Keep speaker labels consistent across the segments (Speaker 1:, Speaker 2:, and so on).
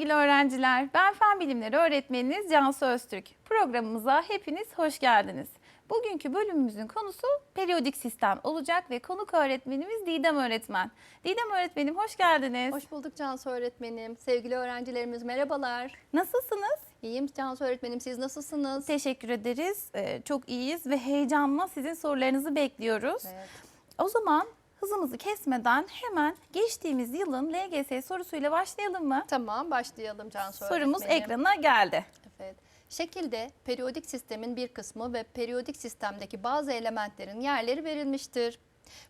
Speaker 1: sevgili öğrenciler. Ben Fen Bilimleri öğretmeniniz Cansu Öztürk. Programımıza hepiniz hoş geldiniz. Bugünkü bölümümüzün konusu periyodik sistem olacak ve konuk öğretmenimiz Didem öğretmen. Didem öğretmenim hoş geldiniz.
Speaker 2: Hoş bulduk Cansu öğretmenim. Sevgili öğrencilerimiz merhabalar.
Speaker 1: Nasılsınız?
Speaker 2: İyiyim Cansu öğretmenim siz nasılsınız?
Speaker 1: Teşekkür ederiz. Ee, çok iyiyiz ve heyecanla sizin sorularınızı bekliyoruz.
Speaker 2: Evet.
Speaker 1: O zaman hızımızı kesmeden hemen geçtiğimiz yılın LGS sorusuyla başlayalım mı?
Speaker 2: Tamam başlayalım Cansu
Speaker 1: Sorumuz
Speaker 2: öğretmenim.
Speaker 1: ekrana geldi.
Speaker 2: Evet. Şekilde periyodik sistemin bir kısmı ve periyodik sistemdeki bazı elementlerin yerleri verilmiştir.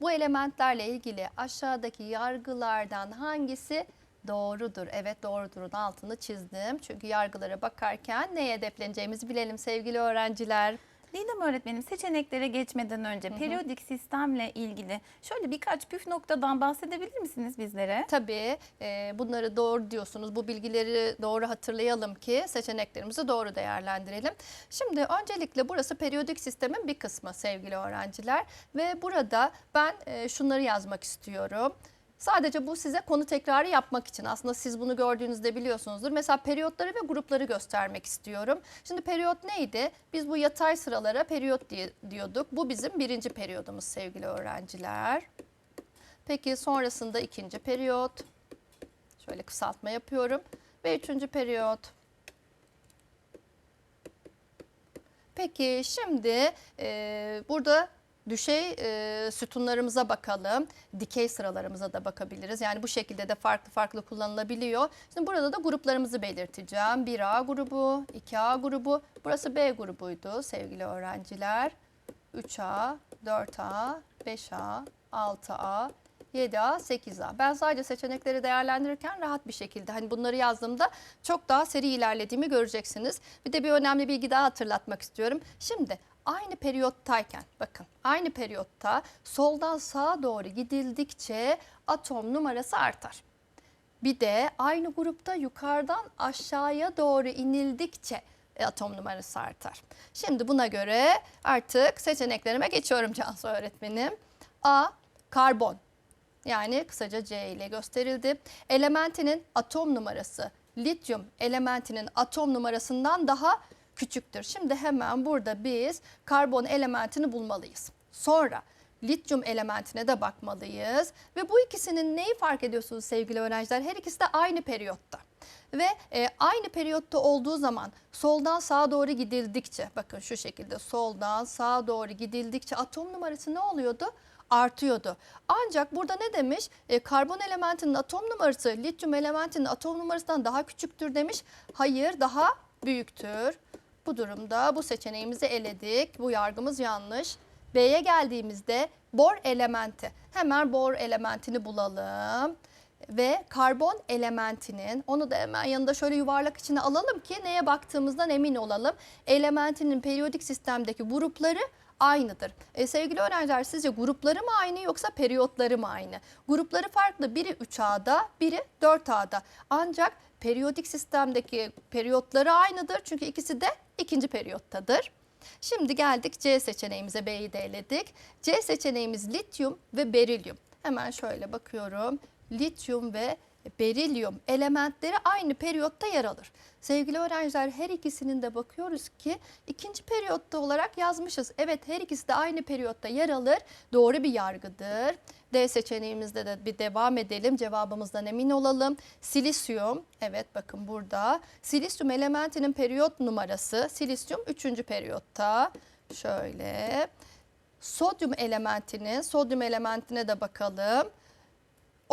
Speaker 2: Bu elementlerle ilgili aşağıdaki yargılardan hangisi doğrudur? Evet doğrudurun altını çizdim. Çünkü yargılara bakarken neye hedefleneceğimizi bilelim sevgili öğrenciler.
Speaker 1: Didem öğretmenim seçeneklere geçmeden önce periyodik sistemle ilgili şöyle birkaç püf noktadan bahsedebilir misiniz bizlere?
Speaker 2: Tabii e, bunları doğru diyorsunuz. Bu bilgileri doğru hatırlayalım ki seçeneklerimizi doğru değerlendirelim. Şimdi öncelikle burası periyodik sistemin bir kısmı sevgili öğrenciler. Ve burada ben e, şunları yazmak istiyorum. Sadece bu size konu tekrarı yapmak için. Aslında siz bunu gördüğünüzde biliyorsunuzdur. Mesela periyotları ve grupları göstermek istiyorum. Şimdi periyot neydi? Biz bu yatay sıralara periyot diyorduk. Bu bizim birinci periyodumuz sevgili öğrenciler. Peki sonrasında ikinci periyot. Şöyle kısaltma yapıyorum. Ve üçüncü periyot. Peki şimdi e, burada düşey e, sütunlarımıza bakalım. Dikey sıralarımıza da bakabiliriz. Yani bu şekilde de farklı farklı kullanılabiliyor. Şimdi burada da gruplarımızı belirteceğim. 1A grubu, 2A grubu. Burası B grubuydu sevgili öğrenciler. 3A, 4A, 5A, 6A, 7A, 8A. Ben sadece seçenekleri değerlendirirken rahat bir şekilde hani bunları yazdığımda çok daha seri ilerlediğimi göreceksiniz. Bir de bir önemli bilgi daha hatırlatmak istiyorum. Şimdi aynı periyottayken bakın aynı periyotta soldan sağa doğru gidildikçe atom numarası artar. Bir de aynı grupta yukarıdan aşağıya doğru inildikçe atom numarası artar. Şimdi buna göre artık seçeneklerime geçiyorum Cansu öğretmenim. A. Karbon. Yani kısaca C ile gösterildi. Elementinin atom numarası lityum elementinin atom numarasından daha küçüktür. Şimdi hemen burada biz karbon elementini bulmalıyız. Sonra lityum elementine de bakmalıyız. Ve bu ikisinin neyi fark ediyorsunuz sevgili öğrenciler? Her ikisi de aynı periyotta. Ve e, aynı periyotta olduğu zaman soldan sağa doğru gidildikçe bakın şu şekilde soldan sağa doğru gidildikçe atom numarası ne oluyordu? artıyordu. Ancak burada ne demiş? E, karbon elementinin atom numarası lityum elementinin atom numarasından daha küçüktür demiş. Hayır daha büyüktür. Bu durumda bu seçeneğimizi eledik. Bu yargımız yanlış. B'ye geldiğimizde bor elementi. Hemen bor elementini bulalım. Ve karbon elementinin onu da hemen yanında şöyle yuvarlak içine alalım ki neye baktığımızdan emin olalım. Elementinin periyodik sistemdeki grupları aynıdır. E, sevgili öğrenciler sizce grupları mı aynı yoksa periyotları mı aynı? Grupları farklı. Biri 3A'da, biri 4A'da. Ancak periyodik sistemdeki periyotları aynıdır. Çünkü ikisi de ikinci periyottadır. Şimdi geldik C seçeneğimize B'yi de eledik. C seçeneğimiz lityum ve berilyum. Hemen şöyle bakıyorum. Lityum ve berilyum elementleri aynı periyotta yer alır. Sevgili öğrenciler her ikisinin de bakıyoruz ki ikinci periyotta olarak yazmışız. Evet her ikisi de aynı periyotta yer alır. Doğru bir yargıdır. D seçeneğimizde de bir devam edelim. Cevabımızdan emin olalım. Silisyum, evet bakın burada. Silisyum elementinin periyot numarası. Silisyum 3. periyotta. Şöyle. Sodyum elementinin, sodyum elementine de bakalım.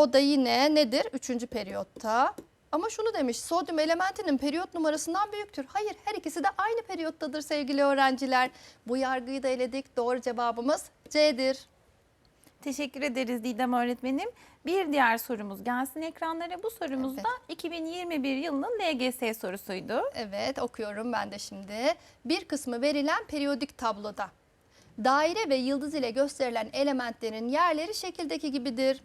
Speaker 2: O da yine nedir? Üçüncü periyotta. Ama şunu demiş sodyum elementinin periyot numarasından büyüktür. Hayır her ikisi de aynı periyottadır sevgili öğrenciler. Bu yargıyı da eledik. Doğru cevabımız C'dir.
Speaker 1: Teşekkür ederiz Didem öğretmenim. Bir diğer sorumuz gelsin ekranlara. Bu sorumuz
Speaker 2: Evet.
Speaker 1: da 2021 yılının LGS sorusuydu.
Speaker 2: Evet okuyorum ben de şimdi. Bir kısmı verilen periyodik tabloda. Daire ve yıldız ile gösterilen elementlerin yerleri şekildeki gibidir.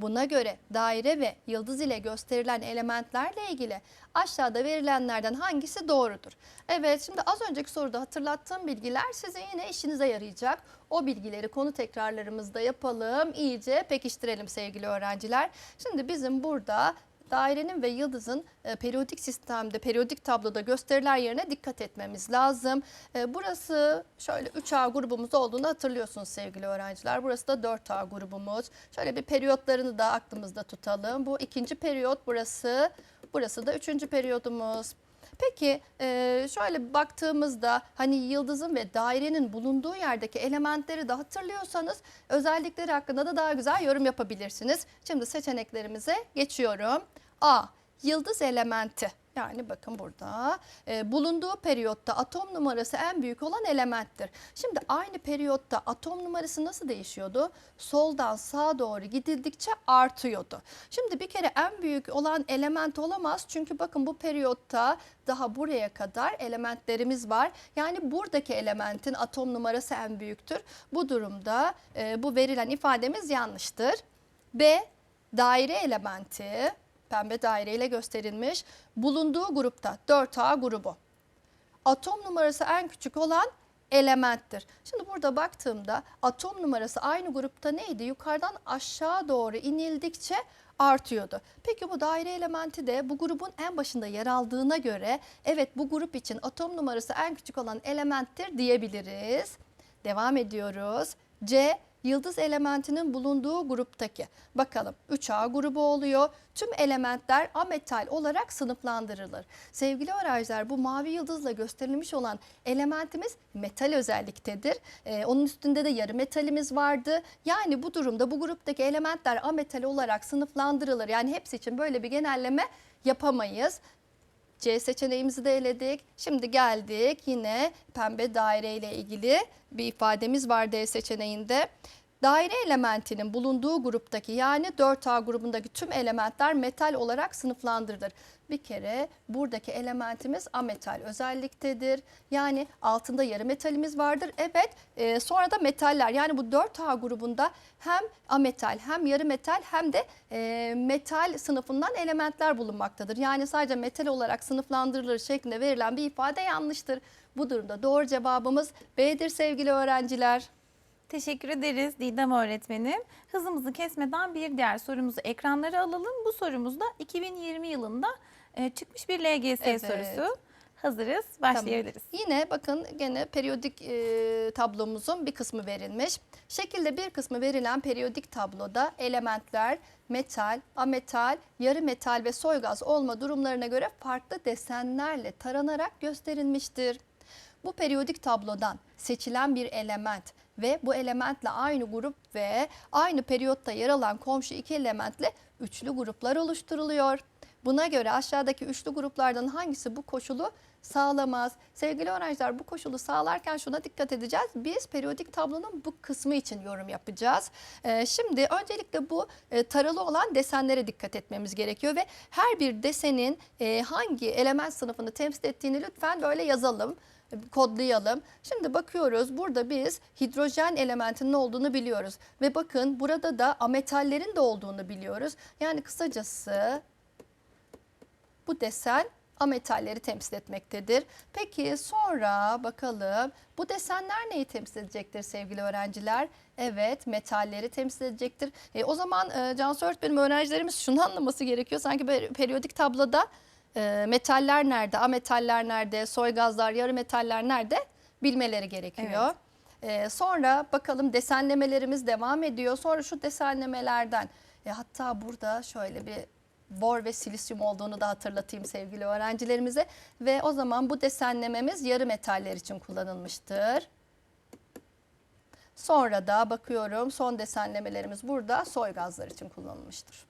Speaker 2: Buna göre daire ve yıldız ile gösterilen elementlerle ilgili aşağıda verilenlerden hangisi doğrudur? Evet şimdi az önceki soruda hatırlattığım bilgiler size yine işinize yarayacak. O bilgileri konu tekrarlarımızda yapalım, iyice pekiştirelim sevgili öğrenciler. Şimdi bizim burada dairenin ve yıldızın e, periyodik sistemde, periyodik tabloda gösteriler yerine dikkat etmemiz lazım. E, burası şöyle 3A grubumuz olduğunu hatırlıyorsunuz sevgili öğrenciler. Burası da 4A grubumuz. Şöyle bir periyotlarını da aklımızda tutalım. Bu ikinci periyot burası. Burası da üçüncü periyodumuz. Peki e, şöyle baktığımızda hani yıldızın ve dairenin bulunduğu yerdeki elementleri de hatırlıyorsanız özellikleri hakkında da daha güzel yorum yapabilirsiniz. Şimdi seçeneklerimize geçiyorum. A. Yıldız elementi. Yani bakın burada e, bulunduğu periyotta atom numarası en büyük olan elementtir. Şimdi aynı periyotta atom numarası nasıl değişiyordu? Soldan sağa doğru gidildikçe artıyordu. Şimdi bir kere en büyük olan element olamaz. Çünkü bakın bu periyotta daha buraya kadar elementlerimiz var. Yani buradaki elementin atom numarası en büyüktür. Bu durumda e, bu verilen ifademiz yanlıştır. B. Daire elementi pembe daireyle gösterilmiş. Bulunduğu grupta 4A grubu. Atom numarası en küçük olan elementtir. Şimdi burada baktığımda atom numarası aynı grupta neydi? Yukarıdan aşağı doğru inildikçe artıyordu. Peki bu daire elementi de bu grubun en başında yer aldığına göre evet bu grup için atom numarası en küçük olan elementtir diyebiliriz. Devam ediyoruz. C yıldız elementinin bulunduğu gruptaki. Bakalım 3A grubu oluyor. Tüm elementler ametal olarak sınıflandırılır. Sevgili öğrenciler bu mavi yıldızla gösterilmiş olan elementimiz metal özelliktedir. Ee, onun üstünde de yarı metalimiz vardı. Yani bu durumda bu gruptaki elementler ametal olarak sınıflandırılır. Yani hepsi için böyle bir genelleme yapamayız. C seçeneğimizi de eledik. Şimdi geldik yine pembe daire ile ilgili bir ifademiz var D seçeneğinde. Daire elementinin bulunduğu gruptaki yani 4A grubundaki tüm elementler metal olarak sınıflandırılır. Bir kere buradaki elementimiz ametal özelliktedir. Yani altında yarı metalimiz vardır. Evet e, sonra da metaller yani bu 4A grubunda hem ametal hem yarı metal hem de e, metal sınıfından elementler bulunmaktadır. Yani sadece metal olarak sınıflandırılır şeklinde verilen bir ifade yanlıştır. Bu durumda doğru cevabımız B'dir sevgili öğrenciler.
Speaker 1: Teşekkür ederiz Didem öğretmenim. Hızımızı kesmeden bir diğer sorumuzu ekranlara alalım. Bu sorumuz da 2020 yılında e, çıkmış bir LGS
Speaker 2: Evet.
Speaker 1: sorusu. Hazırız, başlayabiliriz.
Speaker 2: Yine bakın gene periyodik e, tablomuzun bir kısmı verilmiş. Şekilde bir kısmı verilen periyodik tabloda elementler metal, ametal, yarı metal ve soygaz olma durumlarına göre farklı desenlerle taranarak gösterilmiştir. Bu periyodik tablodan seçilen bir element ve bu elementle aynı grup ve aynı periyotta yer alan komşu iki elementle üçlü gruplar oluşturuluyor. Buna göre aşağıdaki üçlü gruplardan hangisi bu koşulu sağlamaz? Sevgili öğrenciler bu koşulu sağlarken şuna dikkat edeceğiz. Biz periyodik tablonun bu kısmı için yorum yapacağız. Ee, şimdi öncelikle bu e, taralı olan desenlere dikkat etmemiz gerekiyor ve her bir desenin e, hangi element sınıfını temsil ettiğini lütfen böyle yazalım kodlayalım. Şimdi bakıyoruz burada biz hidrojen elementinin olduğunu biliyoruz. Ve bakın burada da ametallerin de olduğunu biliyoruz. Yani kısacası bu desen ametalleri temsil etmektedir. Peki sonra bakalım bu desenler neyi temsil edecektir sevgili öğrenciler? Evet metalleri temsil edecektir. E, o zaman e, Cansu öğretmenim öğrencilerimiz şunu anlaması gerekiyor. Sanki periyodik tabloda e, metaller nerede, ametaller nerede, soy gazlar, yarı metaller nerede bilmeleri gerekiyor. E, sonra bakalım desenlemelerimiz devam ediyor. Sonra şu desenlemelerden e, hatta burada şöyle bir bor ve silisyum olduğunu da hatırlatayım sevgili öğrencilerimize. Ve o zaman bu desenlememiz yarı metaller için kullanılmıştır. Sonra da bakıyorum son desenlemelerimiz burada soy gazlar için kullanılmıştır.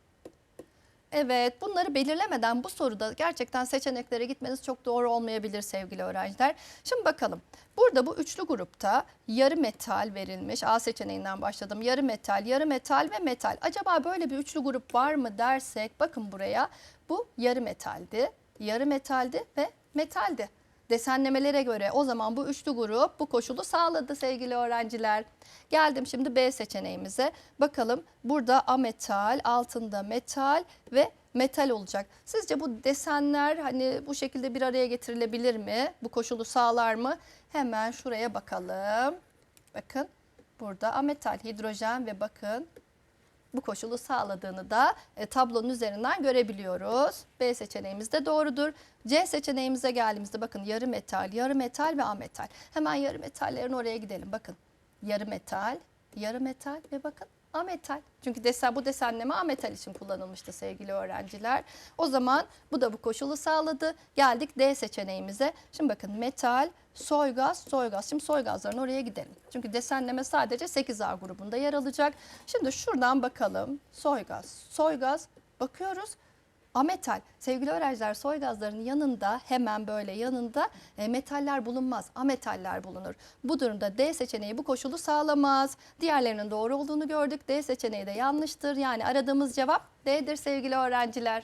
Speaker 2: Evet bunları belirlemeden bu soruda gerçekten seçeneklere gitmeniz çok doğru olmayabilir sevgili öğrenciler. Şimdi bakalım burada bu üçlü grupta yarı metal verilmiş. A seçeneğinden başladım. Yarı metal, yarı metal ve metal. Acaba böyle bir üçlü grup var mı dersek bakın buraya bu yarı metaldi, yarı metaldi ve metaldi. Desenlemelere göre o zaman bu üçlü grup bu koşulu sağladı sevgili öğrenciler. Geldim şimdi B seçeneğimize. Bakalım burada ametal, altında metal ve metal olacak. Sizce bu desenler hani bu şekilde bir araya getirilebilir mi? Bu koşulu sağlar mı? Hemen şuraya bakalım. Bakın burada ametal, hidrojen ve bakın bu koşulu sağladığını da e, tablonun üzerinden görebiliyoruz. B seçeneğimiz de doğrudur. C seçeneğimize geldiğimizde bakın yarı metal, yarı metal ve ametal. Hemen yarı metallerin oraya gidelim. Bakın yarı metal, yarı metal ve bakın ametal. Çünkü desen, bu desenleme ametal için kullanılmıştı sevgili öğrenciler. O zaman bu da bu koşulu sağladı. Geldik D seçeneğimize. Şimdi bakın metal, soygaz, soygaz. Şimdi soygazların oraya gidelim. Çünkü desenleme sadece 8A grubunda yer alacak. Şimdi şuradan bakalım. Soygaz, soygaz bakıyoruz. Ametal. Sevgili öğrenciler soy gazlarının yanında hemen böyle yanında e, metaller bulunmaz. Ametaller bulunur. Bu durumda D seçeneği bu koşulu sağlamaz. Diğerlerinin doğru olduğunu gördük. D seçeneği de yanlıştır. Yani aradığımız cevap D'dir sevgili öğrenciler.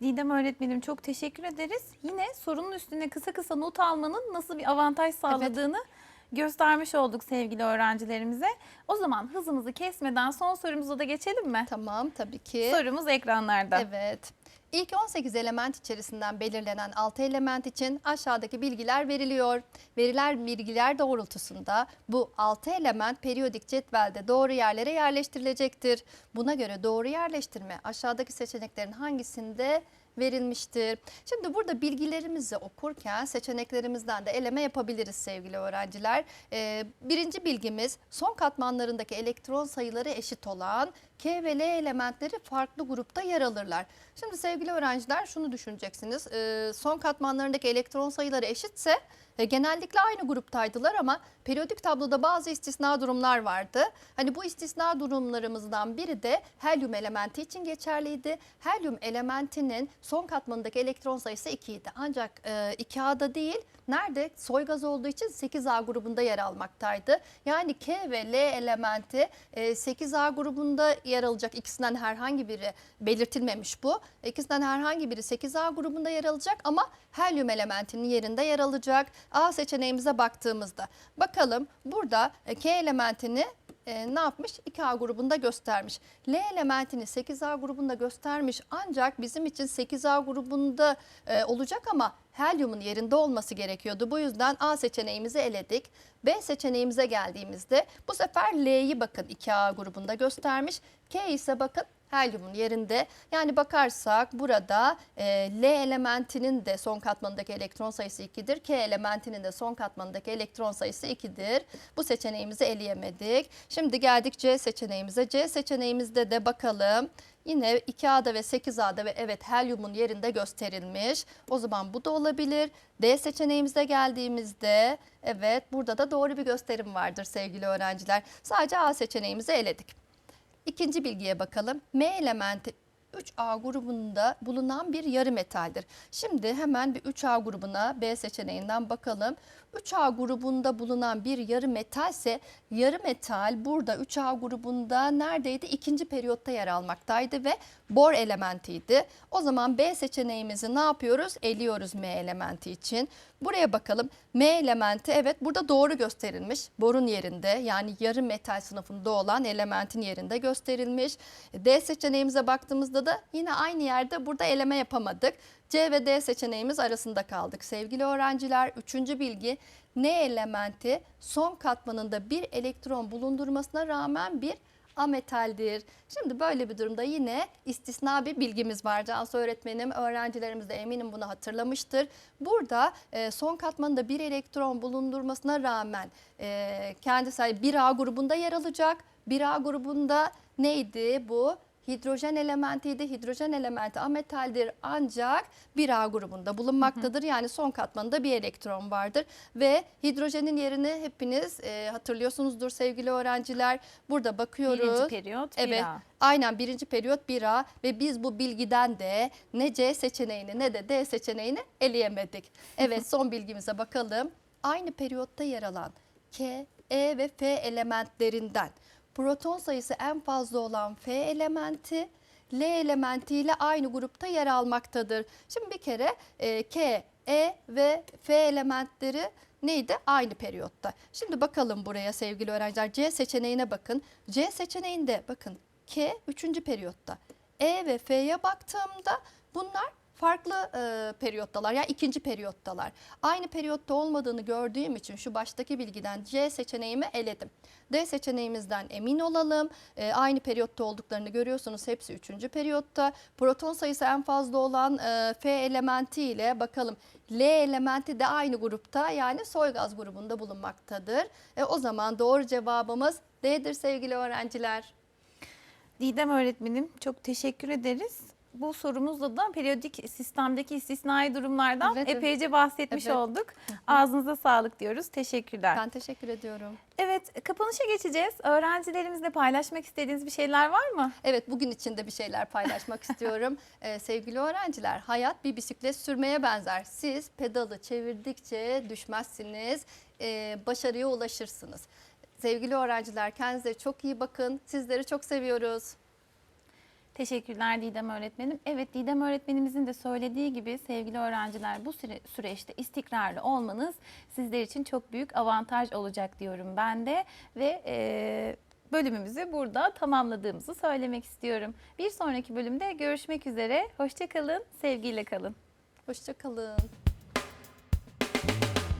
Speaker 1: Didem öğretmenim çok teşekkür ederiz. Yine sorunun üstüne kısa kısa not almanın nasıl bir avantaj sağladığını göstermiş olduk sevgili öğrencilerimize. O zaman hızımızı kesmeden son sorumuza da geçelim mi?
Speaker 2: Tamam tabii ki.
Speaker 1: Sorumuz ekranlarda.
Speaker 2: Evet. İlk 18 element içerisinden belirlenen 6 element için aşağıdaki bilgiler veriliyor. Verilen bilgiler doğrultusunda bu 6 element periyodik cetvelde doğru yerlere yerleştirilecektir. Buna göre doğru yerleştirme aşağıdaki seçeneklerin hangisinde verilmiştir. Şimdi burada bilgilerimizi okurken seçeneklerimizden de eleme yapabiliriz sevgili öğrenciler. Ee, birinci bilgimiz son katmanlarındaki elektron sayıları eşit olan K ve L elementleri farklı grupta yer alırlar. Şimdi sevgili öğrenciler şunu düşüneceksiniz. Ee, son katmanlarındaki elektron sayıları eşitse e, genellikle aynı gruptaydılar ama periyodik tabloda bazı istisna durumlar vardı. Hani bu istisna durumlarımızdan biri de helyum elementi için geçerliydi. Helyum elementinin son katmanındaki elektron sayısı 2 idi. Ancak e, 2A'da değil nerede? Soy gaz olduğu için 8A grubunda yer almaktaydı. Yani K ve L elementi e, 8A grubunda yer alacak. İkisinden herhangi biri belirtilmemiş bu. İkisinden herhangi biri 8A grubunda yer alacak ama helyum elementinin yerinde yer alacak. A seçeneğimize baktığımızda bakalım burada e, K elementini e, ne yapmış? 2A grubunda göstermiş. L elementini 8A grubunda göstermiş ancak bizim için 8A grubunda e, olacak ama helyumun yerinde olması gerekiyordu. Bu yüzden A seçeneğimizi eledik. B seçeneğimize geldiğimizde bu sefer L'yi bakın 2A grubunda göstermiş. K ise bakın helyumun yerinde. Yani bakarsak burada e, L elementinin de son katmanındaki elektron sayısı 2'dir. K elementinin de son katmanındaki elektron sayısı 2'dir. Bu seçeneğimizi eleyemedik. Şimdi geldik C seçeneğimize. C seçeneğimizde de bakalım. Yine 2A'da ve 8A'da ve evet helyumun yerinde gösterilmiş. O zaman bu da olabilir. D seçeneğimize geldiğimizde evet burada da doğru bir gösterim vardır sevgili öğrenciler. Sadece A seçeneğimizi eledik. İkinci bilgiye bakalım. M elementi 3A grubunda bulunan bir yarı metaldir. Şimdi hemen bir 3A grubuna B seçeneğinden bakalım. 3A grubunda bulunan bir yarı metalse yarı metal burada 3A grubunda neredeydi? İkinci periyotta yer almaktaydı ve bor elementiydi. O zaman B seçeneğimizi ne yapıyoruz? Eliyoruz M elementi için. Buraya bakalım. M elementi evet burada doğru gösterilmiş. Borun yerinde yani yarı metal sınıfında olan elementin yerinde gösterilmiş. D seçeneğimize baktığımızda da yine aynı yerde burada eleme yapamadık. C ve D seçeneğimiz arasında kaldık. Sevgili öğrenciler üçüncü bilgi N elementi son katmanında bir elektron bulundurmasına rağmen bir ametaldir. Şimdi böyle bir durumda yine istisna bir bilgimiz var. Cansu öğretmenim, öğrencilerimiz de eminim bunu hatırlamıştır. Burada e, son katmanında bir elektron bulundurmasına rağmen e, kendisi 1A grubunda yer alacak. 1A grubunda neydi bu? Hidrojen elementiydi. Hidrojen elementi ametaldir ancak 1A grubunda bulunmaktadır. Yani son katmanında bir elektron vardır ve hidrojenin yerini hepiniz e, hatırlıyorsunuzdur sevgili öğrenciler. Burada bakıyoruz.
Speaker 1: Birinci periyot
Speaker 2: Evet.
Speaker 1: 1A.
Speaker 2: Aynen birinci periyot 1A ve biz bu bilgiden de ne C seçeneğini ne de D seçeneğini eleyemedik. Evet son bilgimize bakalım. Aynı periyotta yer alan K, E ve F elementlerinden proton sayısı en fazla olan F elementi L elementiyle aynı grupta yer almaktadır. Şimdi bir kere e, K, E ve F elementleri neydi? Aynı periyotta. Şimdi bakalım buraya sevgili öğrenciler. C seçeneğine bakın. C seçeneğinde bakın K 3. periyotta. E ve F'ye baktığımda bunlar farklı e, periyottalar yani ikinci periyottalar. Aynı periyotta olmadığını gördüğüm için şu baştaki bilgiden C seçeneğimi eledim. D seçeneğimizden emin olalım. E, aynı periyotta olduklarını görüyorsunuz. Hepsi üçüncü periyotta. Proton sayısı en fazla olan e, F elementi ile bakalım L elementi de aynı grupta yani soy gaz grubunda bulunmaktadır. E, o zaman doğru cevabımız D'dir sevgili öğrenciler.
Speaker 1: Didem öğretmenim çok teşekkür ederiz. Bu sorumuzla da periyodik sistemdeki istisnai durumlardan
Speaker 2: Evet, evet.
Speaker 1: epeyce bahsetmiş
Speaker 2: Evet.
Speaker 1: olduk. Ağzınıza sağlık diyoruz. Teşekkürler.
Speaker 2: Ben teşekkür ediyorum.
Speaker 1: Evet, kapanışa geçeceğiz. Öğrencilerimizle paylaşmak istediğiniz bir şeyler var mı?
Speaker 2: Evet bugün için de bir şeyler paylaşmak istiyorum. Ee, sevgili öğrenciler hayat bir bisiklet sürmeye benzer. Siz pedalı çevirdikçe düşmezsiniz, ee, başarıya ulaşırsınız. Sevgili öğrenciler kendinize çok iyi bakın. Sizleri çok seviyoruz.
Speaker 1: Teşekkürler Didem öğretmenim. Evet Didem öğretmenimizin de söylediği gibi sevgili öğrenciler bu süre, süreçte istikrarlı olmanız sizler için çok büyük avantaj olacak diyorum ben de. Ve e, bölümümüzü burada tamamladığımızı söylemek istiyorum. Bir sonraki bölümde görüşmek üzere. Hoşçakalın, sevgiyle kalın.
Speaker 2: Hoşçakalın.